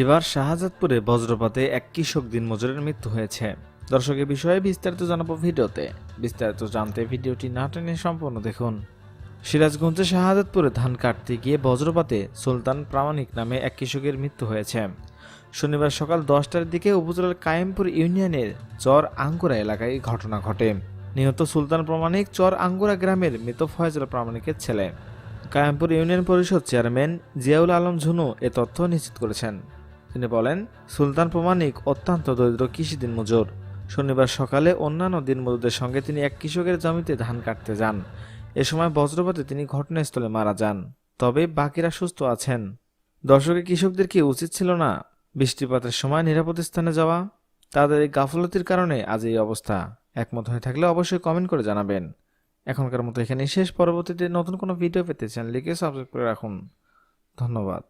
এবার শাহজাদপুরে বজ্রপাতে এক কৃষক দিনমজুরের মৃত্যু হয়েছে। দর্শকের বিষয়ে বিস্তারিত জানাব ভিডিওতে। বিস্তারিত জানতে ভিডিওটি না টেনে সম্পূর্ণ দেখুন। সিরাজগঞ্জে শাহাদাতপুরে ধান কাটতে গিয়ে বজ্রপাতে সুলতান প্রামাণিক নামে এক কৃষকের মৃত্যু হয়েছে। শনিবার সকাল দশটার দিকে উপজেলার কায়েমপুর ইউনিয়নের চর আঙ্গুরা এলাকায় ঘটনা ঘটে। নিহত সুলতান প্রামাণিক চর আঙ্গুরা গ্রামের মৃত ফয়জুল প্রামাণিকের ছেলে। কায়েমপুর ইউনিয়ন পরিষদ চেয়ারম্যান জিয়াউল আলম ঝুনু এ তথ্য নিশ্চিত করেছেন। তিনি বলেন, সুলতান প্রমাণিক অত্যন্ত দরিদ্র কৃষি দিনমজুর শনিবার সকালে অন্যান্য দিনমজুরদের সঙ্গে তিনি এক কৃষকের জমিতে ধান কাটতে যান। এ সময় বজ্রপাতে তিনি ঘটনাস্থলে মারা যান। তবে বাকিরা সুস্থ আছেন। দর্শকের কৃষকদের কি উচিত ছিল না? বৃষ্টিপাতের সময় নিরাপদ স্থানে যাওয়া? তাদের এই গাফলতির কারণে আজ এই অবস্থা। একমত হয়ে থাকলে অবশ্যই কমেন্ট করে জানাবেন। এখনকার মতো এখানে শেষ। পরবর্তীতে নতুন কোনো ভিডিও পেতে চ্যানেলটিকে সাবস্ক্রাইব করে রাখুন। ধন্যবাদ।